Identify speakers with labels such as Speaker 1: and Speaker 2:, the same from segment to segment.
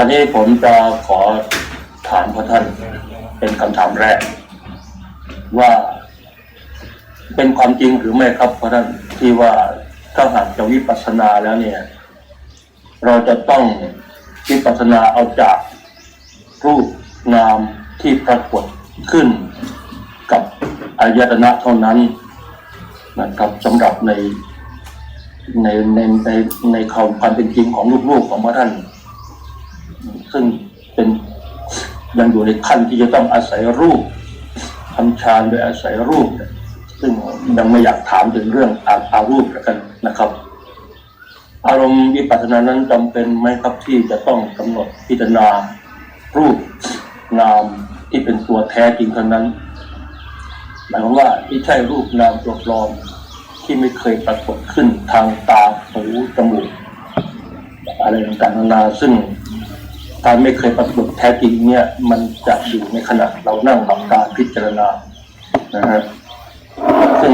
Speaker 1: อนนี้ผมจะขอถามพระท่านเป็นคำถามแรก ว่าเป็นความจริงหรือไม่ครับพระท่านที่ว่าถ้าหากจะวิปัสสนาแล้วเนี่ย เราจะต้องวิปัสสนาเอาจากรูปนามที่ปรากฏขึ้นกับอายตนะเท่านั้นนะครับสำหรับในในในในในความความเป็นจริงของลูกๆของพระท่าน ซึ่งเป็นยังอยู่ในขั้นที่จะต้องอาศัยรูปทำฌานโดยอาศัยรูป ซึ่งยังไม่อยากถามถึงเรื่องอาอารูปกันนะครับ อารมณ์วิปัสสนานั้นจำเป็นไหมครับที่จะต้องกำหนดพิจารณารูปนามที่เป็นตัวแท้จริงเท่านั้นหมายความว่าไม่ใช่รูปนามตัวปลอมที่ไม่เคยปรากฏขึ้นทางตาหูจมูกอะไรต่างๆนานาซึ่ง การไม่เคยปรากฏแท้จริงเนี่ยมันจะอยู่ในขณะเรานั่งหลับตาพิจารณานะฮะซึ่ง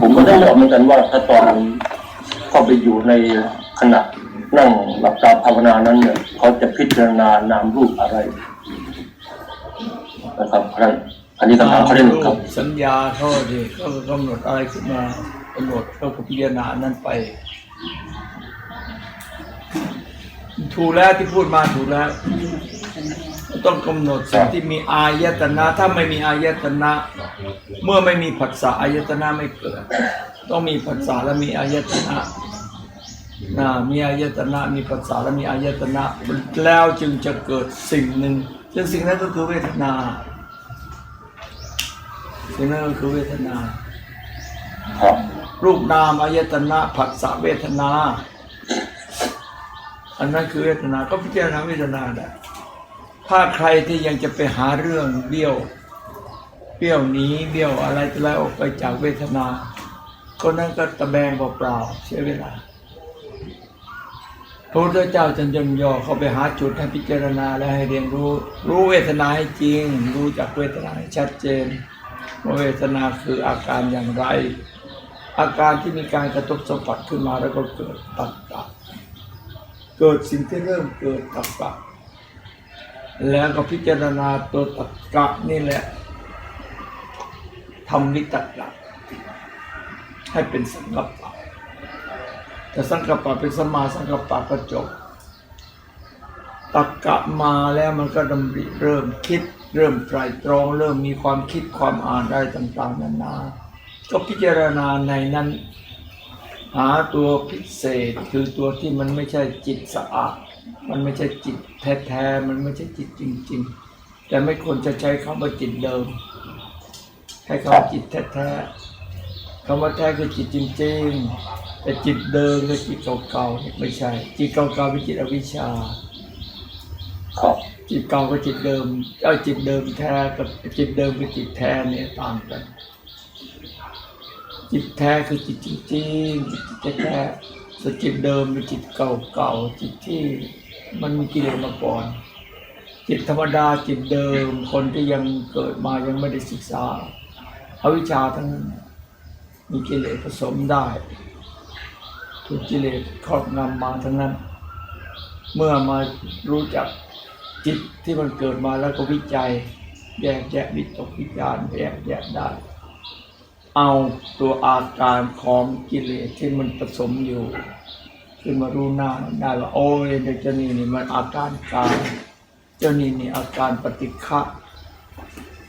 Speaker 1: ผมก็ได้เลือกเหมือนกันว่าถ้าตอนเข้าไปอยู่ในขณะนั่งหลับตาภาวนานั้นเนี่ยเขาจะพิจารณานามรูปอะไรนะครับเพราะฉะนั้นอันนี้คำถามข้อที่หนึ่งครับ
Speaker 2: สัญญาเขาดิเขาก็กำหนดอะไรขึ้นมากำหนดเขาก็พิจารณานั้นไป ถูกแล้วที่พูดมาถูกแล้ว ต้องกำหนดสิ่งที่มีอายตนะ ถ้าไม่มีอายตนะ เมื่อไม่มีผัสสะอายตนะไม่เกิด ต้องมีผัสสะและมีอายตนะนะมีอายตนะมีผัสสะและมีอายตนะ แล้วจึงจะเกิดสิ่งหนึ่งซึ่งสิ่งนั้นก็คือเวทนา สิ่งนั้นก็คือเวทนา
Speaker 1: ครับ
Speaker 2: รูปนามอายตนะผัสสะเวทนา อันนั้นคือเวทนา ก็พิจารณาเวทนาได้ถ้าใครที่ยังจะไปหาเรื่องเบี้ยว เบี้ยวหนี้เบี้ยวอะไรก็แล้วออกไปจากเวทนาก็นั่นก็ตะแบงเปล่าๆเสียเวลาพระพุทธเจ้าจันยมยอเข้าไปหาจุดให้พิจารณาและให้เรียนรู้ รู้เวทนาให้จริง รู้จากเวทนาให้ชัดเจนว่าเวทนาคืออาการอย่างไร อาการที่มีการกระทบสัมผัสขึ้นมาแล้วก็เกิดตัดกกะ เกิดสิ่งที่เริ่มเกิดตักกะแล้วก็พิจารณาตัวตักกะนี่แหละทำวิตกะให้เป็นสังกัปปะแต่สังกัปปะเป็นสมมาสังกัปปะก็จบตักกะมาแล้วมันก็ดำริเริ่มคิด เริ่มไตรตรอง เริ่มมีความคิดความอ่านได้ต่างๆนานาก็พิจารณาในนั้น หาตัวพิเศษคือตัวที่มันไม่ใช่จิตสะอาด มันไม่ใช่จิตแท้ๆ มันไม่ใช่จิตจริง ๆ แต่ไม่ควรจะใช้คำว่าจิตเดิม ให้คำว่าจิตแท้ๆคำว่าแท้คือจิตจริง ๆ แต่จิตเดิมคือจิตเก่าๆไม่ใช่ จิตเก่าๆเป็นจิตอวิชชาจิตเก่ากับจิตเดิม เอ้าจิตเดิมแท้กับจิตเดิมกับจิตแท้เนี่ยต่างกัน จิตแท้คือจิตจริงๆจิตแท้ส่วนจิตเดิมเป็นจิตเก่าๆจิตที่มันมีกิเลสมาก่อน จิตธรรมดาจิตเดิม คนที่ยังเกิดมายังไม่ได้ศึกษาอาวิชชาทั้งนั้นมีกิเลสผสมได้ ถูกกิเลสครอบงำมาทั้งนั้น เมื่อมารู้จักจิตที่มันเกิดมาแล้วก็วิจัย แยกแยะวิตกวิจารณ์แยกแยะได้ เอาตัวอาการของกิเลสที่มันผสมอยู่ขึ้นมารู้หน้าได้ว่าโอ้ยเด็กเจ้านี่นี่มันอาการกายเจ้านี่นี่อาการปฏิฆะ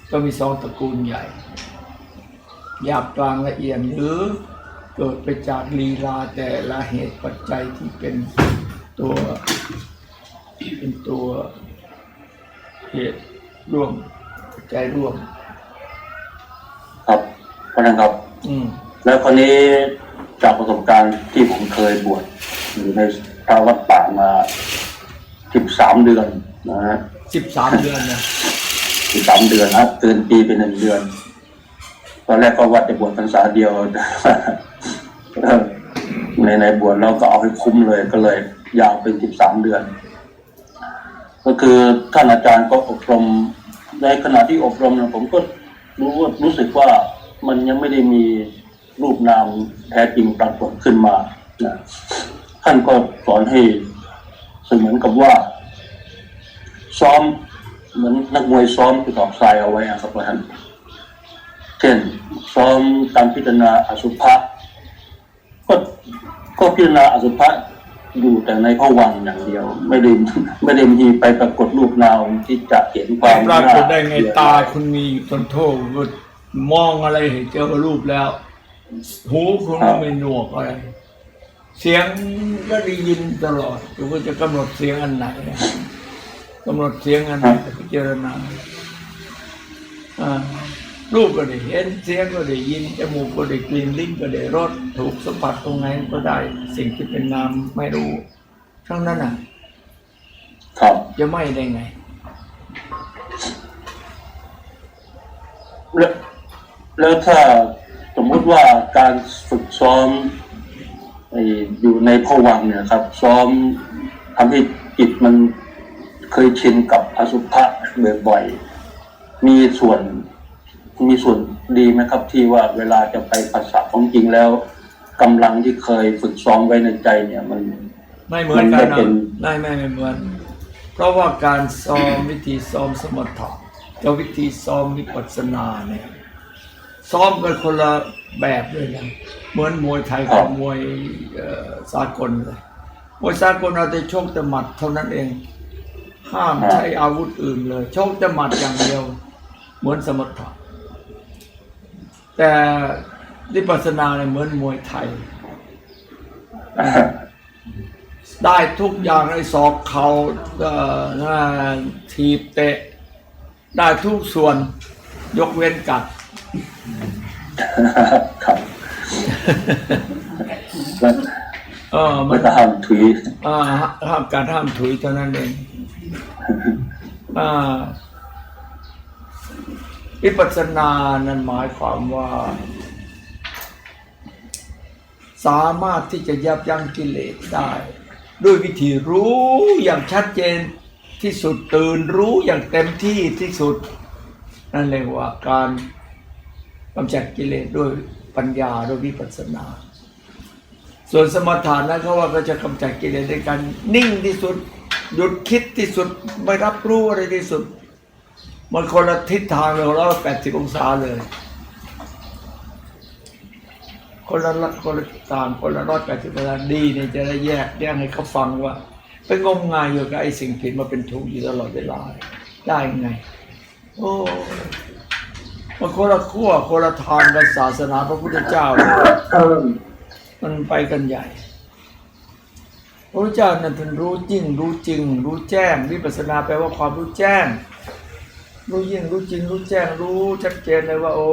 Speaker 2: ก็มีสองตระกูลใหญ่หยาบกลางละเอียดหรือเกิดไปจากลีลาแต่ละเหตุปัจจัยที่เป็นตัวเป็นตัวเหตุร่วมปัจจัยร่วม
Speaker 1: เพราะฉะนั้นครับ
Speaker 2: อืม
Speaker 1: แล้วคราวนี้จากประสบการณ์ที่ผมเคยบวชอยู่ในพระวัดป่ามาสิบสามเดือนนะฮะ
Speaker 2: สิบสามเดือนนะ
Speaker 1: สิบสามเดือนนะเกินปีเป็นหนึ่งเดือน ตอนแรกก็วัดจะบวชพรรษาเดียว ในในๆบวชเราก็เอาให้คุ้มเลยก็เลย ยาวเป็นสิบสามเดือน ก็คือท่านอาจารย์ก็อบรมในขณะที่อบรมนะผมก็รู้ว่ารู้สึกว่า มันยังไม่ได้มีรูปนามแท้จริงปรากฏขึ้นมานะท่านก็สอนให้เสมือนกับว่า ซ้อมเหมือนนักมวยซ้อมกระสอบทรายเอาไว้ครับท่านเช่นซ้อมการพิจารณาอสุภะก็ก็พิจารณาอสุภะอยู่แต่ในพวังอย่างเดียว ไม่ได้ไม่ได้มีไปปรากฏรูปนามที่จะเห็นความ
Speaker 2: ปรากฏได้ไงตาคุณมีอนโทษ มองอะไรเห็นเจอรูปแล้ว หูคุณก็ไม่หนวกอะไร เสียงก็ได้ยินตลอดคุณก็จะกำหนดเสียงอันไหนนะกำหนดเสียงอันไหนพิจารณาอ่ารูปก็ได้เห็นเสียงก็ได้ยินจมูกก็ได้กลิ่นลิ้นก็ได้รสถูกสัมผัสตรงไหนก็ได้ สิ่งที่เป็นนามไม่รู้ทั้งนั้นอะ
Speaker 1: ครับ
Speaker 2: จะไม่ได้ไง
Speaker 1: แล้วแล้วถ้าสมมุติว่าการฝึกซ้อมไอ้อยู่ในพวังค์เนี่ยครับ ซ้อมทำให้จิตมันเคยชินกับอสุภะบ่อยๆมีส่วนมีส่วนดีไหมครับ ที่ว่าเวลาจะไปภาษาของจริงแล้วกำลังที่เคยฝึกซ้อมไว้ในใจเนี่ยมัน
Speaker 2: ไม่เหมือนกัน
Speaker 1: มันไม่
Speaker 2: นะ
Speaker 1: เป็น
Speaker 2: ไม่ไม่ไม่เหมือน เพราะว่าการซ้อมวิธีซ้อมสมถะกับวิธีซ้อมวิปัสสนาเนี่ย ซ้อมกันคนละแบบเลยนะเหมือนมวยไทยกับมวยสากลเลยมวยสากลเราจะชกแต่หมัดเท่านั้นเอง ห้ามใช้อาวุธอื่นเลยชกแต่หมัดอย่างเดียว เหมือนสมถะแต่วิปัสสนาเนี่ยเหมือนมวยไทย ได้ทุกอย่างไอ้ศอกเขา่าทีบเตะ ได้ทุกส่วนยกเว้นกัด
Speaker 1: ครับ
Speaker 2: เออมั
Speaker 1: ไม่
Speaker 2: น
Speaker 1: ต้องห้ามถุย
Speaker 2: อ่าห้ามการห้ามถุยเท่านั้นเองอ่าวิปัสสนานั้นหมายความว่า สามารถที่จะยับยั้งกิเลสได้ ด้วยวิธีรู้อย่างชัดเจนที่สุดตื่นรู้อย่างเต็มที่ที่สุด นั่นเรียกว่าการ กำจัดกิเลสด้วยปัญญาด้วยวิปัสสนา ส่วนสมถะนั้นเขาว่าก็จะกำจัดกิเลสด้วยการนิ่งที่สุด หยุดคิดที่สุดไม่รับรู้อะไรที่สุด มันคนละทิศทางเลยร้อยแปดสิบองศาเลย คนละคนละทางคนละร้อยแปดสิบองศาดีเนี่ยจะได้แยกแยกให้เขาฟังว่าไปงมงายอยู่กับไอ้สิ่งผิดมาเป็นทุกข์อยู่ตลอดเวลาได้ไง โอ้ มันคนละขั้วคนละทางกับศาสนาพระพุทธเจ้า มันไปกันใหญ่ พระพุทธเจ้านั้นท่านรู้จริง รู้จริง รู้แจ้งวิปัสสนาแปลว่าความรู้แจ้ง รู้ยิ่งรู้จริง รู้แจ้งรู้ชัดเจนเลยว่า โอ้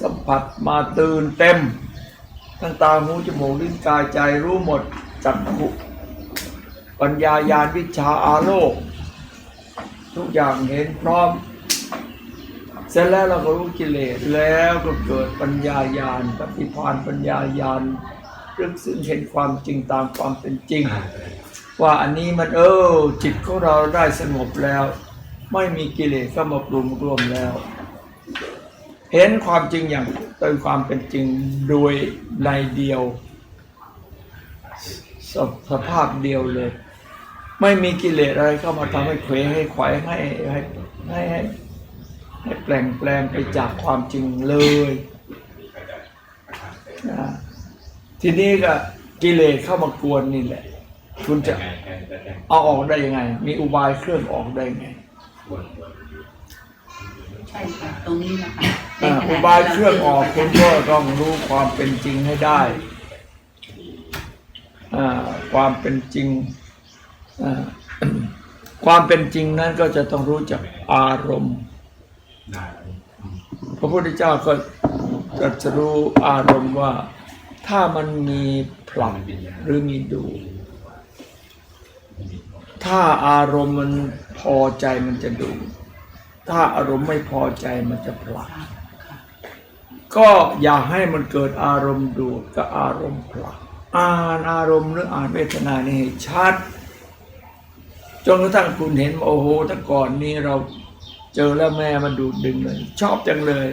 Speaker 2: สัมผัสมาตื่นเต็มทั้งตาหูจมูกลิ้นกายใจรู้หมดจักขุปัญญาญาณวิชาอาโลก ทุกอย่างเห็นพร้อม เสร็จแล้วเราก็รู้กิเลสแล้วก็เกิดปัญญาญาณปฏิภาณปัญญาญาณรึกซึ่งเห็นความจริงตามความเป็นจริง ว่าอันนี้มันเออจิตของเราได้สงบแล้ว ไม่มีกิเลสเข้ามาปรุงรวมแล้ว เห็นความจริงอย่างโดยความเป็นจริงโดยในเดียว สสภาพเดียวเลย ไม่มีกิเลสอะไรเข้ามาทำให้เขวให้ไขวให้ให้ให้ให้ให้แปลงแปลงไปจากความจริงเลยนะทีนี้ก็กิเลสเข้ามากวนนี่แหละ คุณจะเอาออกได้ยังไง มีอุบายเครื่องออกได้ไง
Speaker 3: ใช่ค่ะตรงนี้นะคะ
Speaker 2: อ่า
Speaker 3: ในขณะ
Speaker 2: อุบายเครื่องออกคุณก็ต้องรู้ความเป็นจริงให้ได้อ่าความเป็นจริงอ่าความเป็นจริงนั้นก็จะต้องรู้จักอารมณ์ พระพุทธเจ้าก็ตรัสรู้อารมณ์ว่า ถ้ามันมีผลักหรือมีดู ถ้าอารมณ์มันพอใจมันจะดู ถ้าอารมณ์ไม่พอใจมันจะผลัก ก็อย่าให้มันเกิดอารมณ์ดูกับอารมณ์ผลัก อ่านอารมณ์หรืออ่านเวทนานี่ให้ชัดจนกระทั่งคุณเห็นโอ้โหแต่ก่อนนี้เรา เจอแล้วแม่มันดูดดึงเลย ชอบจังเลย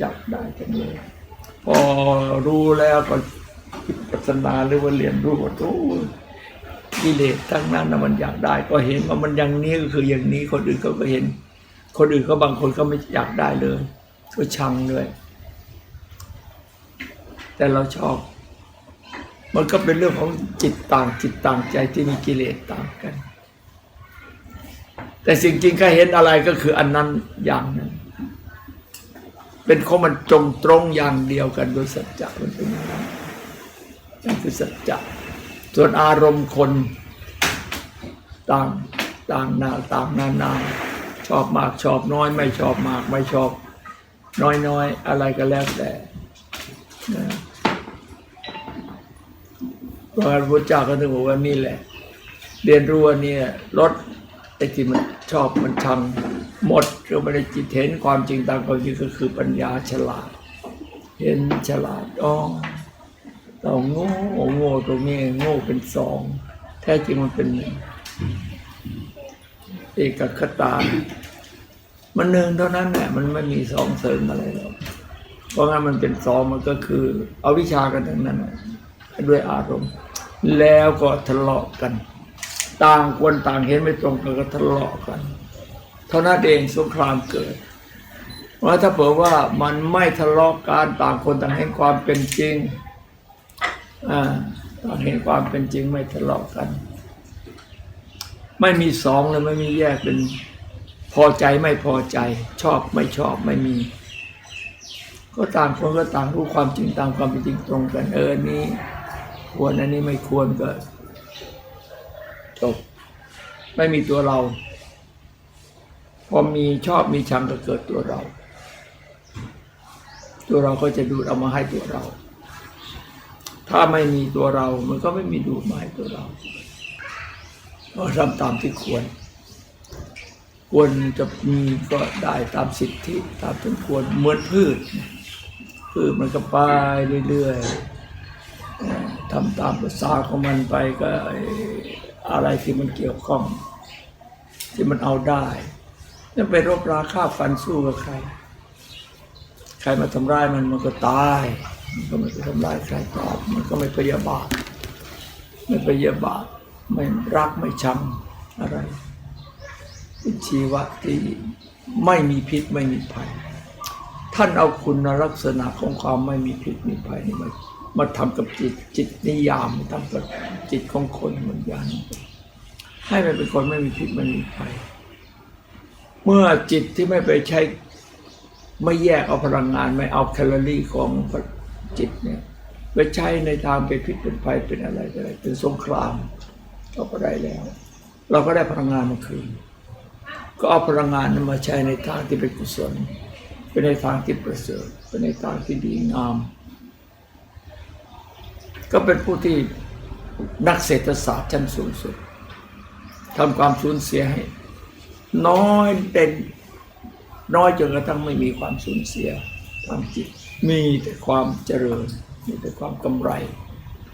Speaker 2: อยากได้จังเลย พอรู้แล้วก็พิปัสสนาหรือว่าเรียนรู้ว่าโอ้กิเลสทั้งนั้นนะมันอยากได้ ก็เห็นว่ามันอย่างนี้ก็คืออย่างนี้คนอื่นเขาก็เห็น คนอื่นก็บางคนก็ไม่อยากได้เลยก็ชังเลยแต่เราชอบ มันก็เป็นเรื่องของจิตต่างจิตต่างใจที่มีกิเลสต่างกัน แต่สิ่งจริงก็เห็นอะไรก็คืออันนั้นอย่างนั้นเป็นข้อมันจงตรงอย่างเดียวกันโดยสัจจะมันเป็นอย่างนั้นนั่นคือสัจจะส่วนอารมณ์คนต่างต่างนาต่างนานาชอบมากชอบน้อย ไม่ชอบมาก ไม่ชอบ น้อยน้อยอะไรก็แล้วแต่นะพระฉะนั้นพระเจ้าก็ถึงบอกว่านี่แหละ เรียนรู้ว่านี่ลด ไอ้ที่มันชอบมันชังหมดก็ไม่ได้จิตเห็นความจริงตามความจริงก็คือปัญญาฉลาด เห็นฉลาดอ๋อเราโง่โง่ตรงนี้โง่เป็นสองแท้จริงมันเป็นหนึ่งเอกคตา มันหนึ่งเท่านั้นแหละมันไม่มีสองเสริมอะไรหรอกเพราะงั้นมันเป็นสองมันก็คือ เอาวิชากันทั้งนั้นด้วยอารมณ์ แล้วก็ทะเลาะกัน ต่างคนต่างเห็นไม่ตรงกันก็ทะเลาะกัน เท่านั้นเองสงครามเกิดเพราะถ้าเผื่อว่ามันไม่ทะเลาะกันต่างคนต่างเห็นความเป็นจริงอ่าต่างเห็นความเป็นจริงไม่ทะเลาะกัน ไม่มีสองเลยไม่มีแยกเป็นพอใจไม่พอใจ ชอบไม่ชอบไม่มี ก็ต่างคนก็ต่างรู้ความจริงตามความเป็นจริงตรงกันเออนนี้ควรอันนี้ไม่ควรก็ จบ ไม่มีตัวเรา พอมีชอบมีชังก็เกิดตัวเรา ตัวเราก็จะดูดเอามาให้ตัวเรา ถ้าไม่มีตัวเรา มันก็ไม่มีดูดมาให้ตัวเราก็ทำตามที่ควร ควรจะมีก็ได้ตามสิทธิ ตามสมควรเหมือนพืช พืชมันก็ไปเรื่อยๆทำตามภาษาของมันไปก็ อะไรที่มันเกี่ยวข้อง ที่มันเอาได้จะไปรบราฆ่าฟันสู้กับใคร ใครมาทำร้ายมันมันก็ตาย มันก็ไม่ไปทำร้ายใครตอบ มันก็ไม่พยาบาท ไม่พยาบาท ไม่รักไม่ชังอะไรเป็นชีวะที่ไม่มีพิษไม่มีภัย ท่านเอาคุณลักษณะของความไม่มีพิษมีภัยนี่มา มาทำกับจิตจิตนิยามทำกับจิตของคนเหมือนกัน ให้มันเป็นคนไม่มีพิษไม่มีภัยเมื่อจิตที่ไม่ไปใช้ไม่แยกเอาพลังงานไม่เอาแคลอรี่ของจิตเนี่ยไปใช้ในทางเป็นพิษเป็นภัยเป็นอะไรอะไรเป็นสงครามเราก็ได้แล้ว เราก็ได้พลังงานมาคืน ก็เอาพลังงานนั้นมาใช้ในทางที่เป็นกุศลเป็นในทางที่ประเสริฐเป็นในทางที่ดีงาม ก็เป็นผู้ที่นักเศรษฐศาสตร์ชั้นสูงสุดทำความสูญเสียให้ น้อยเด่นน้อยจนกระทั่งไม่มีความสูญเสียทางจิตมีแต่ความเจริญ มีแต่ความกำไร